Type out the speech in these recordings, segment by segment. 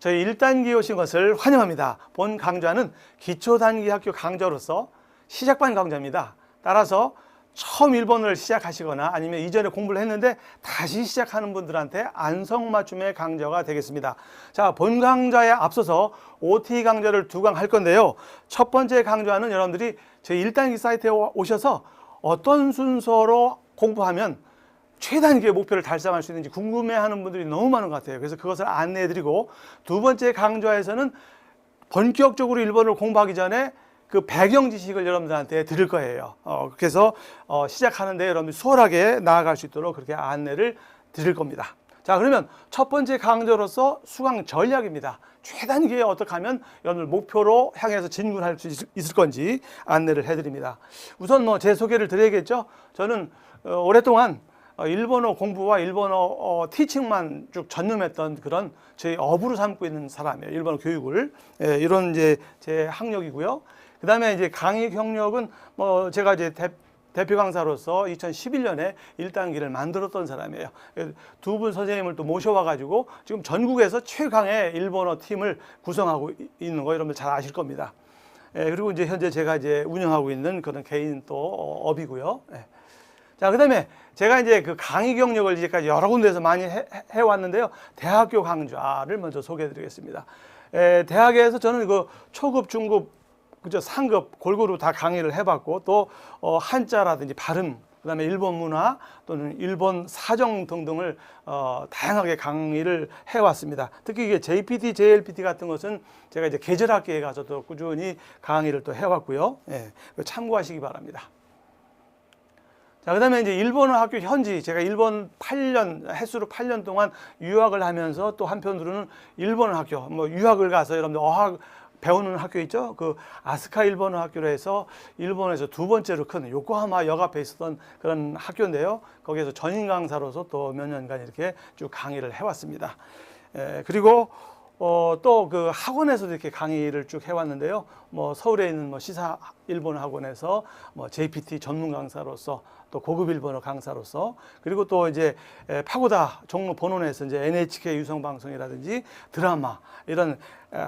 저희 1단기에 오신 것을 환영합니다. 본 강좌는 기초단기 학교 강좌로서 시작반 강좌입니다. 따라서 처음 일본어를 시작하시거나 아니면 이전에 공부를 했는데 다시 시작하는 분들한테 안성맞춤의 강좌가 되겠습니다. 자, 본 강좌에 앞서서 OT 강좌를 두 강 할 건데요. 첫 번째 강좌는 여러분들이 저희 1단기 사이트에 오셔서 어떤 순서로 공부하면 최단기의 목표를 달성할 수 있는지 궁금해하는 분들이 너무 많은 것 같아요. 그래서 그것을 안내해드리고 두 번째 강좌에서는 본격적으로 일본어를 공부하기 전에 그 배경 지식을 여러분들한테 드릴 거예요. 어, 그래서 어, 시작하는데 여러분들 수월하게 나아갈 수 있도록 그렇게 안내를 드릴 겁니다. 자, 그러면 첫 번째 강좌로서 수강 전략입니다. 최단기에 어떻게 하면 여러분들 목표로 향해서 진군할 수 있- 있을 건지 안내를 해드립니다. 우선 뭐 제 소개를 드려야겠죠. 저는 어, 오랫동안 어, 일본어 공부와 일본어 어, 티칭만 쭉 전념했던 그런 제 업으로 삼고 있는 사람이에요. 일본어 교육을 예, 이런 이제 제 학력이고요. 그다음에 이제 강의 경력은 뭐 제가 이제 대, 대표 강사로서 2011년에 1단기를 만들었던 사람이에요. 두 분 선생님을 또 모셔와가지고 지금 전국에서 최강의 일본어 팀을 구성하고 이- 있는 거 여러분들 잘 아실 겁니다. 예, 그리고 이제 현재 제가 이제 운영하고 있는 그런 개인 또 어, 업이고요. 예. 자, 그 다음에 제가 이제 그 강의 경력을 이제까지 여러 군데에서 많이 해, 해- 해왔는데요. 대학교 강좌를 먼저 소개해 드리겠습니다. 에, 대학에서 저는 그 초급, 중급, 그죠, 상급 골고루 다 강의를 해봤고 또 어, 한자라든지 발음, 그다음에 일본 문화 또는 일본 사정 등등을 어, 다양하게 강의를 해왔습니다. 특히 이게 JPT, JLPT 같은 것은 제가 이제 계절학기에 가서 또 꾸준히 강의를 또 해왔고요. 예, 참고하시기 바랍니다. 자, 그 다음에 이제 일본어 학교 현지 제가 일본 8년 횟수로 8년 동안 유학을 하면서 또 한편으로는 일본어 학교 뭐 유학을 가서 여러분들 어학 배우는 학교 있죠. 그 아스카 일본어 학교로 해서 일본에서 두 번째로 큰 요코하마 역 앞에 있었던 그런 학교인데요. 거기에서 전임 강사로서 또 몇 년간 이렇게 쭉 강의를 해왔습니다. 에, 그리고 어, 또 그 학원에서도 이렇게 강의를 쭉 해왔는데요. 뭐 서울에 있는 뭐 시사 일본어 학원에서 뭐 JPT 전문 강사로서 또 고급 일본어 강사로서 그리고 또 이제 에, 파고다 종로 본원에서 이제 NHK 유성 방송이라든지 드라마 이런 에,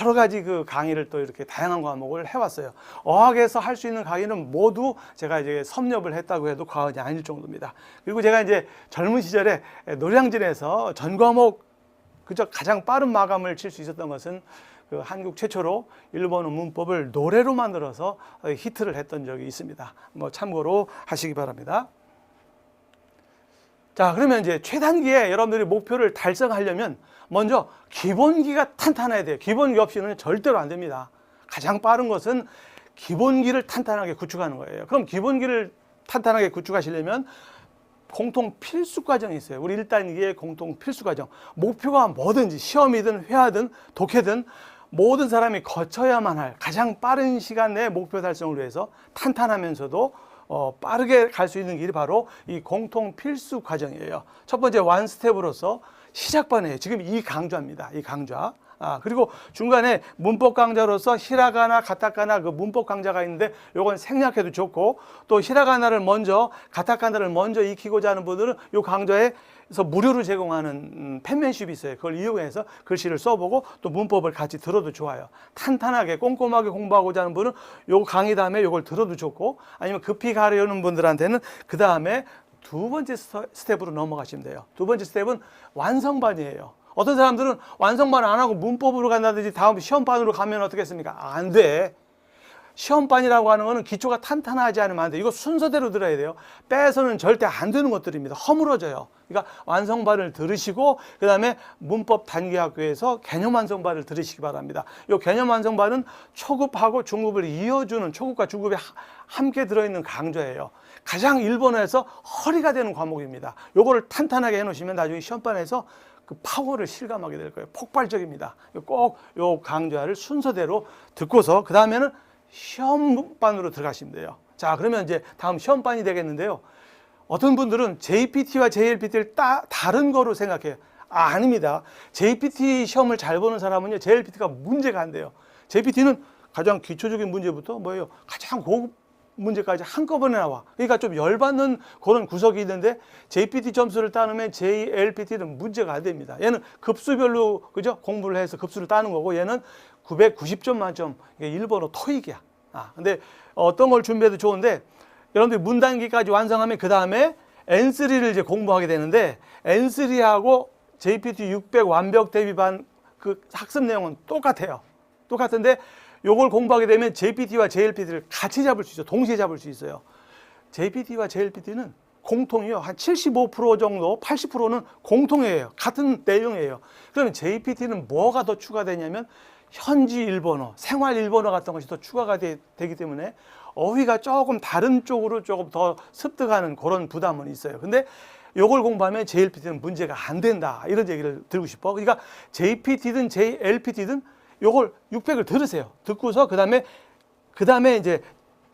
여러 가지 그 강의를 또 이렇게 다양한 과목을 해왔어요. 어학에서 할 수 있는 강의는 모두 제가 이제 섭렵을 했다고 해도 과언이 아닐 정도입니다. 그리고 제가 이제 젊은 시절에 노량진에서 전 과목 그저 가장 빠른 마감을 칠 수 있었던 것은 그 한국 최초로 일본어 문법을 노래로 만들어서 어, 히트를 했던 적이 있습니다. 뭐 참고로 하시기 바랍니다. 자, 그러면 이제 최단기에 여러분들이 목표를 달성하려면 먼저 기본기가 탄탄해야 돼요. 기본기 없이는 절대로 안 됩니다. 가장 빠른 것은 기본기를 탄탄하게 구축하는 거예요. 그럼 기본기를 탄탄하게 구축하시려면 공통 필수 과정이 있어요. 우리 1단계의 공통 필수 과정. 목표가 뭐든지 시험이든 회화든 독해든 모든 사람이 거쳐야만 할 가장 빠른 시간 내에 목표 달성을 위해서 탄탄하면서도 어, 빠르게 갈 수 있는 길이 바로 이 공통 필수 과정이에요. 첫 번째 완 스텝으로서 시작반에 지금 이 강좌입니다. 이 강좌. 아, 그리고 중간에 문법 강좌로서 히라가나 가타카나 그 문법 강좌가 있는데 요건 생략해도 좋고 또 히라가나를 먼저 가타카나를 먼저 익히고자 하는 분들은 요 강좌에 서 무료로 제공하는 음, 펜맨십이 있어요. 그걸 이용해서 글씨를 써보고 또 문법을 같이 들어도 좋아요. 탄탄하게 꼼꼼하게 공부하고자 하는 분은 요 강의 다음에 요걸 들어도 좋고 아니면 급히 가려는 분들한테는 그 다음에 두 번째 스텝으로 넘어가시면 돼요. 두 번째 스텝은 완성반이에요. 어떤 사람들은 완성반 안 하고 문법으로 간다든지 다음 시험반으로 가면 어떻겠습니까? 안 돼. 시험반이라고 하는 거는 기초가 탄탄하지 않으면 안 돼. 이거 순서대로 들어야 돼요. 빼서는 절대 안 되는 것들입니다. 허물어져요. 그러니까 완성반을 들으시고 그다음에 문법 단기 학교에서 개념 완성반을 들으시기 바랍니다. 이 개념 완성반은 초급하고 중급을 이어주는 초급과 중급이 하- 함께 들어있는 강좌예요. 가장 일본어에서 허리가 되는 과목입니다. 요거를 탄탄하게 해놓으시면 나중에 시험반에서 그 파워를 실감하게 될 거예요. 폭발적입니다. 꼭 요 강좌를 순서대로 듣고서 그 다음에는 시험반으로 들어가시면 돼요. 자, 그러면 이제 다음 시험반이 되겠는데요. 어떤 분들은 JPT와 JLPT를 따, 다른 거로 생각해요. 아, 아닙니다. JPT 시험을 잘 보는 사람은요, JLPT가 문제가 안 돼요. JPT는 가장 기초적인 문제부터 뭐예요? 가장 고급 문제까지 한꺼번에 나와. 그러니까 좀 열받는 그런 구석이 있는데 JPT 점수를 따르면 JLPT는 문제가 안 됩니다. 얘는 급수별로 그죠? 공부를 해서 급수를 따는 거고 얘는 990점 만점. 이게 일본어 토익이야. 아, 근데 어떤 걸 준비해도 좋은데 여러분들이 문단기까지 완성하면 그 다음에 N3를 이제 공부하게 되는데 N3하고 JPT 600 완벽 대비반 그 학습 내용은 똑같아요. 똑같은데 요걸 공부하게 되면 JPT와 JLPT를 같이 잡을 수 있어요. 동시에 잡을 수 있어요. JPT와 JLPT는 공통이요. 한 75% 정도, 80%는 공통이에요. 같은 내용이에요. 그러면 JPT는 뭐가 더 추가되냐면 현지 일본어, 생활 일본어 같은 것이 더 추가가 되, 기 때문에 어휘가 조금 다른 쪽으로 조금 더 습득하는 그런 부담은 있어요. 근데 요걸 공부하면 JLPT는 문제가 안 된다. 이런 얘기를 드리고 싶어. 그러니까 JPT든 JLPT든 요걸 600을 들으세요. 듣고서 그다음에 그다음에 이제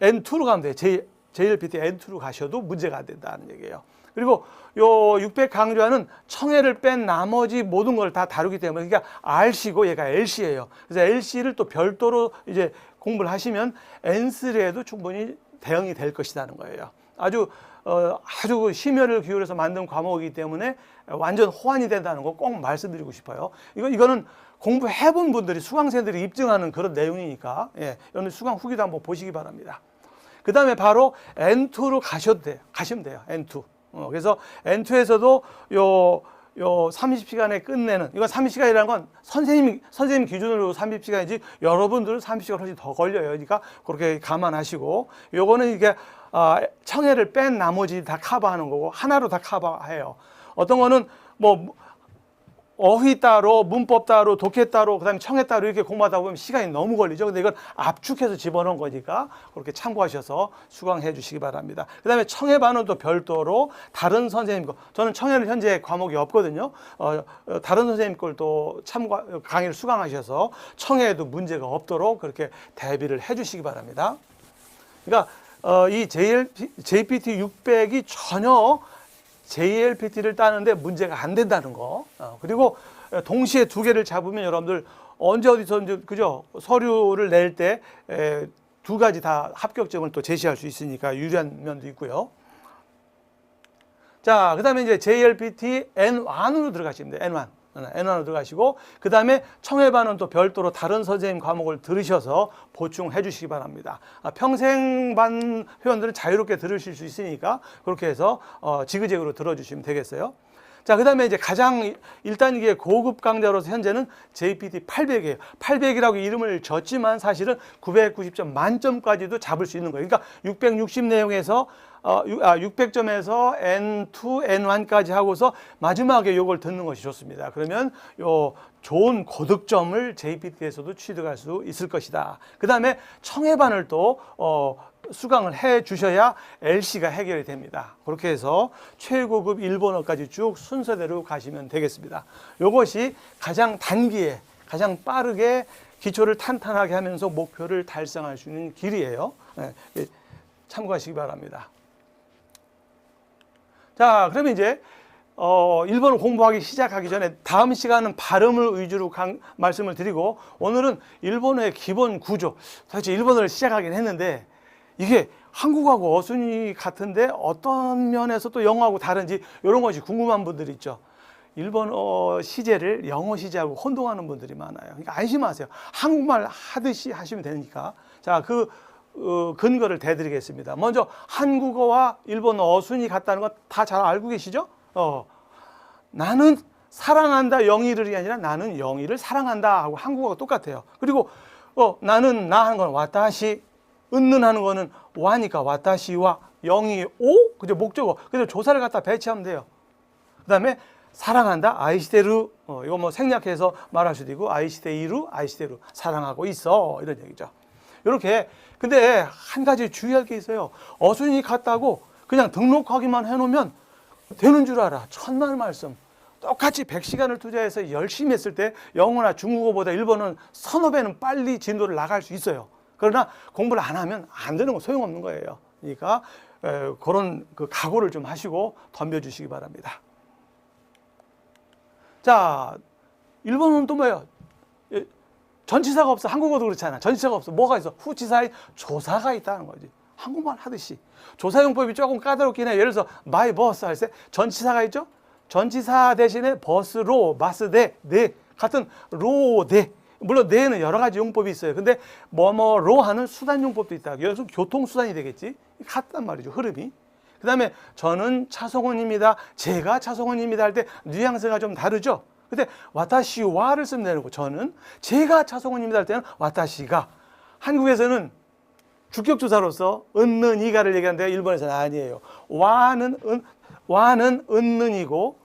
N2로 가면 돼요. J, JLPT N2로 가셔도 문제가 안 된다는 얘기예요. 그리고 요 600 강좌는 청해를 뺀 나머지 모든 걸 다 다루기 때문에 그러니까 R씨고 얘가 L씨예요. 그래서 L씨를 또 별도로 이제 공부를 하시면 N3에도 충분히 대응이 될 것이라는 거예요. 아주 어, 아주 그 심혈을 기울여서 만든 과목이기 때문에 완전 호환이 된다는 거 꼭 말씀드리고 싶어요. 이거 이거는 공부해 본 분들이 수강생들이 입증하는 그런 내용이니까 예, 여러분 수강 후기도 한번 보시기 바랍니다. 그 다음에 바로 N2로 가셔도 돼요. 가시면 돼요. N2. 어, 그래서 N2에서도 요, 요 30시간에 끝내는, 이건 30시간이라는 건 선생님, 선생님 기준으로 30시간이지 여러분들은 30시간 훨씬 더 걸려요. 그러니까 그렇게 감안하시고, 요거는 이게, 아, 청해를 뺀 나머지 다 커버하는 거고, 하나로 다 커버해요. 어떤 거는 뭐, 어휘 따로, 문법 따로, 독해 따로, 그 다음에 청해 따로 이렇게 공부하다 보면 시간이 너무 걸리죠. 근데 이건 압축해서 집어넣은 거니까 그렇게 참고하셔서 수강해 주시기 바랍니다. 그 다음에 청해 반원도 별도로 다른 선생님 거, 저는 청해는 현재 과목이 없거든요. 어, 어, 다른 선생님 걸 또 참고 강의를 수강하셔서 청해에도 문제가 없도록 그렇게 대비를 해 주시기 바랍니다. 그러니까 어, 이 JLP, JPT 600이 전혀 JLPT를 따는데 문제가 안 된다는 거. 어, 그리고 동시에 두 개를 잡으면 여러분들 언제 어디서든지 그죠 서류를 낼 때 두 가지 다 합격점을 또 제시할 수 있으니까 유리한 면도 있고요. 자, 그다음에 이제 JLPT N1으로 들어가시면 돼요. N1. N1으로 들어가시고 그 다음에 청해반은 또 별도로 다른 선생님 과목을 들으셔서 보충해 주시기 바랍니다. 아, 평생반 회원들은 자유롭게 들으실 수 있으니까 그렇게 해서 어, 지그재그로 들어주시면 되겠어요. 자, 그 다음에 이제 가장 1단계의 고급 강좌로서 현재는 JPT 800이에요. 800이라고 이름을 졌지만 사실은 990점 만점까지도 잡을 수 있는 거예요. 그러니까 660 내용에서 어, 600점에서 N2, N1까지 하고서 마지막에 요걸 듣는 것이 좋습니다. 그러면 요 좋은 고득점을 JPT에서도 취득할 수 있을 것이다. 그 다음에 청해반을 또 어, 수강을 해 주셔야 LC가 해결이 됩니다. 그렇게 해서 최고급 일본어까지 쭉 순서대로 가시면 되겠습니다. 이것이 가장 단기에 가장 빠르게 기초를 탄탄하게 하면서 목표를 달성할 수 있는 길이에요. 네, 참고하시기 바랍니다. 자, 그러면 이제 어, 일본어 공부하기 시작하기 전에 다음 시간은 발음을 위주로 강, 말씀을 드리고 오늘은 일본어의 기본 구조, 도대체 일본어를 시작하긴 했는데 이게 한국하고 어순이 같은데 어떤 면에서 또 영어하고 다른지 이런 것이 궁금한 분들이 있죠. 일본어 시제를 영어 시제하고 혼동하는 분들이 많아요. 그러니까 안심하세요. 한국말 하듯이 하시면 되니까. 자, 그 어, 근거를 대드리겠습니다. 먼저 한국어와 일본어 어순이 같다는 거다잘 알고 계시죠? 어, 나는 사랑한다 영희를이 아니라 나는 영희를 사랑한다 하고 한국어가 똑같아요. 그리고 어, 나는 나 하는 건 와다시 은는 하는 거는 와니까 와다시와 영이 오 그죠 목적어 그래서 조사를 갖다 배치하면 돼요. 그다음에 사랑한다 아이시데루 어, 이거 뭐 생략해서 말할 수도 있고 아이시데이루 아이시데루 사랑하고 있어 이런 얘기죠. 이렇게 근데 한 가지 주의할 게 있어요. 어순이 같다고 그냥 등록하기만 해놓으면 되는 줄 알아. 천만 말씀. 똑같이 100시간을 투자해서 열심히 했을 때 영어나 중국어보다 일본은 서너 배는 빨리 진도를 나갈 수 있어요. 그러나 공부를 안 하면 안 되는 거 소용없는 거예요. 그러니까 에, 그런 그 각오를 좀 하시고 덤벼주시기 바랍니다. 자, 일본은 또 뭐예요? 전치사가 없어. 한국어도 그렇잖아. 전치사가 없어. 뭐가 있어? 후치사에 조사가 있다는 거지. 한국말 하듯이. 조사용법이 조금 까다롭긴 해. 예를 들어서 my bus 할 때 전치사가 있죠? 전치사 대신에 버스로, 마스대, 네 같은 로, 네. 물론 네는 여러 가지 용법이 있어요. 근데 뭐뭐로 하는 수단 용법도 있다. 여기서 교통수단이 되겠지. 같단 말이죠. 흐름이. 그 다음에 저는 차성원입니다. 제가 차성원입니다 할 때 뉘앙스가 좀 다르죠. 근데 와타시와를 쓰면 되는 거. 저는 제가 차성원입니다 할 때는 와타시가 한국에서는 주격조사로서 은는 이가를 얘기하는데 일본에서는 아니에요. 와는 은 와는 은는이고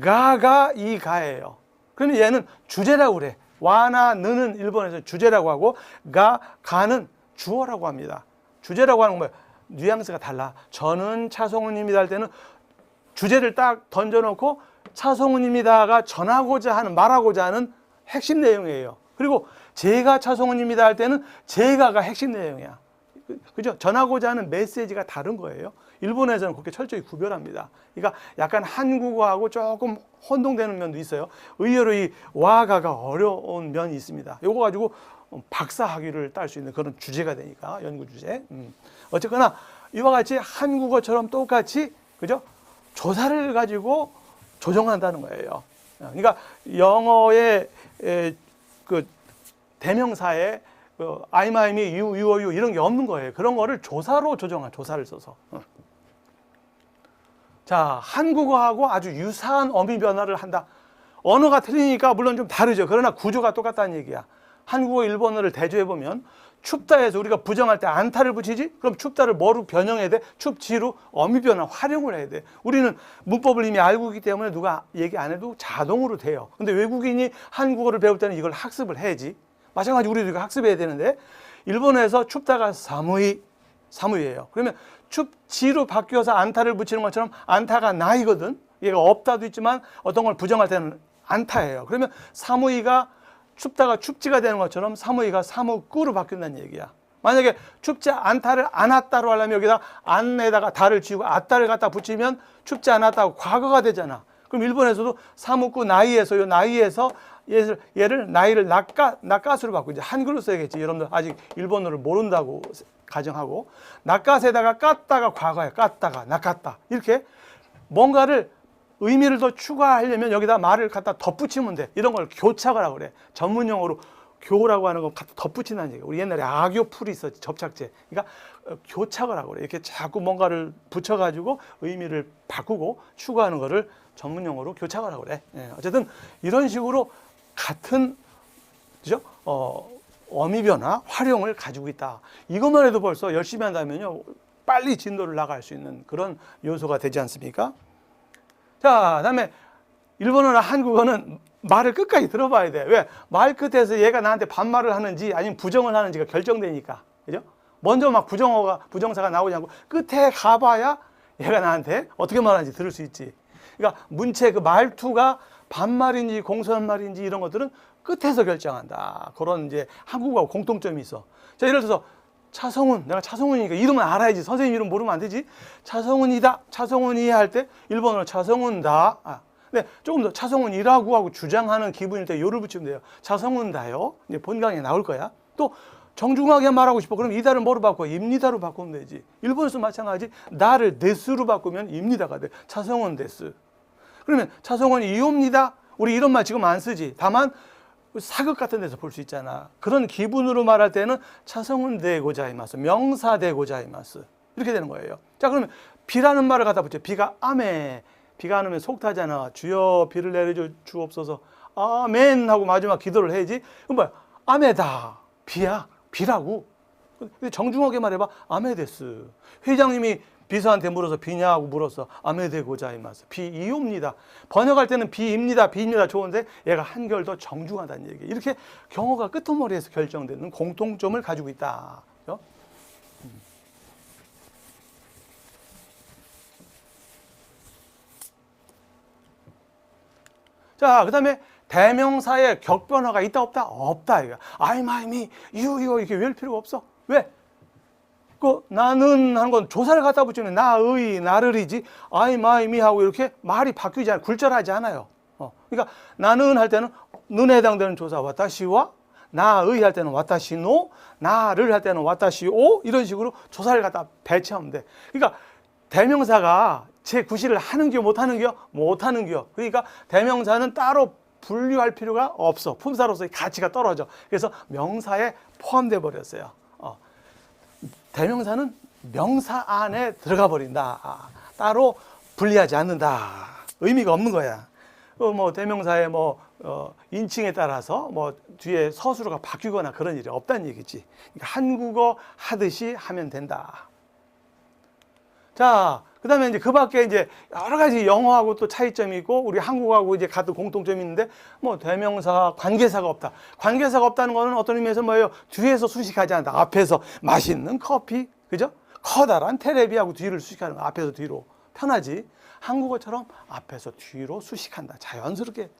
가가 이가예요. 그러면 얘는 주제라고 그래. 와나 는은 일본에서 주제라고 하고 가 가는 주어라고 합니다. 주제라고 하는 건? 뉘앙스가 달라. 저는 차성훈입니다 할 때는 주제를 딱 던져놓고 차성훈입니다가 전하고자 하는 말하고자 하는 핵심 내용이에요. 그리고 제가 차성훈입니다 할 때는 제가가 핵심 내용이야. 그- 그죠? 전하고자 하는 메시지가 다른 거예요. 일본에서는 그렇게 철저히 구별합니다. 그러니까 약간 한국어하고 조금 혼동되는 면도 있어요. 의외로 이 와가가 어려운 면이 있습니다. 요거 가지고 박사 학위를 딸 수 있는 그런 주제가 되니까 연구 주제. 음. 어쨌거나 이와 같이 한국어처럼 똑같이 그죠? 조사를 가지고 조정한다는 거예요. 그러니까 영어의 에, 그 대명사에 그 you, you 이런 게 없는 거예요. 그런 거를 조사로 조정한 조사를 써서. 어. 자, 한국어하고 아주 유사한 어미 변화를 한다. 언어가 틀리니까 물론 좀 다르죠. 그러나 구조가 똑같다는 얘기야. 한국어, 일본어를 대조해 보면 춥다에서 우리가 부정할 때 안타를 붙이지? 그럼 춥다를 뭐로 변형해야 돼? 춥지로 어미 변화 활용을 해야 돼. 우리는 문법을 이미 알고 있기 때문에 누가 얘기 안 해도 자동으로 돼요. 근데 외국인이 한국어를 배울 때는 이걸 학습을 해야지. 마찬가지로 우리도 이거 학습해야 되는데 일본어에서 춥다가 사무이 사무이예요. 그러면 춥지로 바뀌어서 안타를 붙이는 것처럼 안타가 나이거든. 얘가 없다도 있지만 어떤 걸 부정할 때는 안타예요. 그러면 사무이가 춥다가 춥지가 되는 것처럼 사무이가 사무꾸로 바뀐다는 얘기야. 만약에 춥지 않다를 않았다로 하려면 여기다 안에다가 다를 지우고 아따를 갖다 붙이면 춥지 않았다고 과거가 되잖아. 그럼 일본에서도 사무꾸 나이에서 요 나이에서 얘를, 얘를 나이를 낚가스로 바꾸고 이제 한글로 써야겠지. 여러분들 아직 일본어를 모른다고 가정하고 낚가스에다가 깠다가 과거야. 깠다가 낚았다. 이렇게 뭔가를 의미를 더 추가하려면 여기다 말을 갖다 덧붙이면 돼. 이런 걸 교착이라고 그래. 전문용어로 교라고 하는 거 갖다 덧붙인다는 얘기야. 우리 옛날에 악교 풀이 있었지. 접착제. 그러니까 어, 하고 그래. 이렇게 자꾸 뭔가를 붙여가지고 의미를 바꾸고 추가하는 거를 전문용어로 하고 그래. 예, 어쨌든 이런 식으로 같은 그죠? 어, 어미 변화, 활용을 가지고 있다. 이것만 해도 벌써 열심히 한다면요. 빨리 진도를 나갈 수 있는 그런 요소가 되지 않습니까? 자, 다음에 일본어나 한국어는 말을 끝까지 들어봐야 돼. 왜? 말 끝에서 얘가 나한테 반말을 하는지 아니면 부정을 하는지가 결정되니까. 그죠? 먼저 막 부정어가, 부정사가 나오지 않고 끝에 가봐야 얘가 나한테 어떻게 말하는지 들을 수 있지. 그러니까 문체 그 말투가 반말인지 공손말인지 이런 것들은 끝에서 결정한다. 그런 이제 한국어하고 공통점이 있어. 자, 예를 들어서 차성훈, 내가 차성훈이니까 이름은 알아야지. 선생님 이름 모르면 안 되지. 차성훈이다, 차성훈이 할 때 일본어로 차성훈다. 아, 근데 조금 더 차성훈이라고 하고 주장하는 기분일 때 요를 붙이면 돼요. 차성훈다요. 이제 본강에 나올 거야. 또 정중하게 말하고 싶어. 그럼 이다를 뭐로 바꿔? 입니다로 바꾸면 되지. 일본에서 마찬가지. 나를 데스로 바꾸면 입니다가 돼. 차성훈 데스. 그러면 차성훈이 이옵니다. 우리 이런 말 지금 안 쓰지. 다만 사극 같은 데서 볼 수 있잖아. 그런 기분으로 말할 때는 차성훈 대고자이마스, 명사 대고자이마스 이렇게 되는 거예요. 자 그러면 비라는 말을 갖다 붙여. 비가 아메. 비가 안 오면 속 타잖아. 주여 비를 내려줘 주옵소서. 아멘 하고 마지막 기도를 해야지. 그럼 뭐야? 아메다. 비야. 비라고. 근데 정중하게 말해봐. 아메데스. 회장님이 비서한테 물어서 비냐고 물었어. 아메데 고자이마스. 비이옵니다. 번역할 때는 비입니다. 비입니다. 좋은데 얘가 한결 더 정중하다는 얘기. 이렇게 경어가 끄트머리에서 결정되는 공통점을 가지고 있다. 음. 자, 그 다음에 대명사의 격변화가 있다 없다? 없다. 이거. I'm, I, me, you, you 이렇게 외울 필요가 없어. 왜? 그 나는 하는 건 조사를 갖다 붙이면 나의 나를이지 I, my, me 하고 이렇게 말이 바뀌지 않아요. 굴절하지 않아요. 어. 그러니까 나는 할 때는 눈에 해당되는 조사 와타시와 나의 할 때는 와타시노, 나를 할 때는 와타시오 이런 식으로 조사를 갖다 배치하면 돼. 그러니까 대명사가 제 구실을 하는 겨 못하는 겨 못하는 겨. 그러니까 대명사는 따로 분류할 필요가 없어. 품사로서의 가치가 떨어져. 그래서 명사에 포함돼 버렸어요. 어. 대명사는 명사 안에 들어가 버린다. 아, 따로 분리하지 않는다. 의미가 없는 거야. 어, 뭐 대명사의 뭐 어, 인칭에 따라서 뭐 뒤에 서술어가 바뀌거나 그런 일이 없다는 얘기지. 그러니까 한국어 하듯이 하면 된다. 자, 그다음에 이제 그 밖에 이제 여러 가지 영어하고 또 차이점이 있고 우리 한국하고 이제 같은 공통점이 있는데 뭐 대명사 관계사가 없다. 관계사가 없다는 거는 어떤 의미에서 뭐예요? 뒤에서 수식하지 않는다. 앞에서 맛있는 커피, 그죠? 커다란 테레비하고 뒤를 수식하는 거. 앞에서 뒤로 편하지. 한국어처럼 앞에서 뒤로 수식한다. 자연스럽게.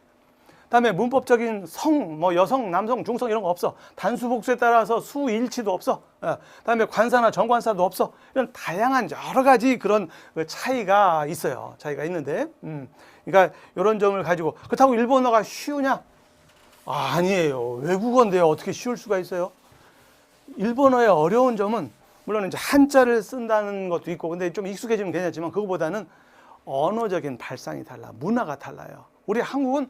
그다음에 문법적인 성, 뭐 여성, 남성, 중성 이런 거 없어. 단수 복수에 따라서 수 일치도 없어. 어, 그다음에 관사나 정관사도 없어. 이런 다양한 여러 가지 그런 그 차이가 있어요. 차이가 있는데, 음, 그러니까 이런 점을 가지고 그렇다고 일본어가 쉬우냐? 아, 아니에요. 외국어인데요. 어떻게 쉬울 수가 있어요? 일본어의 어려운 점은 물론 이제 한자를 쓴다는 것도 있고 근데 좀 익숙해지면 괜찮지만 그거보다는 언어적인 발상이 달라 문화가 달라요 우리 한국은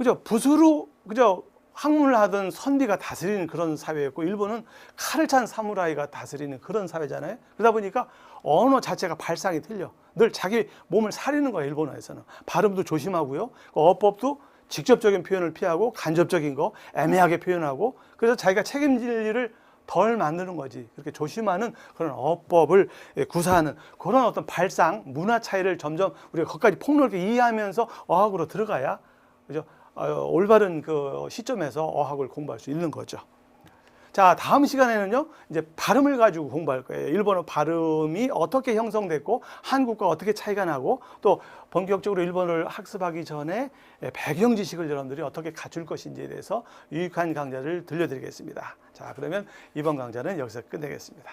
그죠? 붓으로 그죠? 학문을 하던 선비가 다스리는 그런 사회였고 일본은 칼을 찬 사무라이가 다스리는 그런 사회잖아요. 그러다 보니까 언어 자체가 발상이 틀려. 늘 자기 몸을 사리는 거예요 일본어에서는. 발음도 조심하고요. 그 어법도 직접적인 표현을 피하고 간접적인 거 애매하게 표현하고 그래서 자기가 책임질 일을 덜 만드는 거지. 그렇게 조심하는 그런 어법을 예, 구사하는 그런 어떤 발상, 문화 차이를 점점 우리가 거기까지 폭넓게 이해하면서 어학으로 들어가야 그죠? 어, 올바른 그 시점에서 어학을 공부할 수 있는 거죠. 자, 다음 시간에는요, 이제 발음을 가지고 공부할 거예요. 일본어 발음이 어떻게 형성됐고, 한국과 어떻게 차이가 나고, 또 본격적으로 일본어를 학습하기 전에 배경 지식을 여러분들이 어떻게 갖출 것인지에 대해서 유익한 강좌를 들려드리겠습니다. 자, 그러면 이번 강좌는 여기서 끝내겠습니다.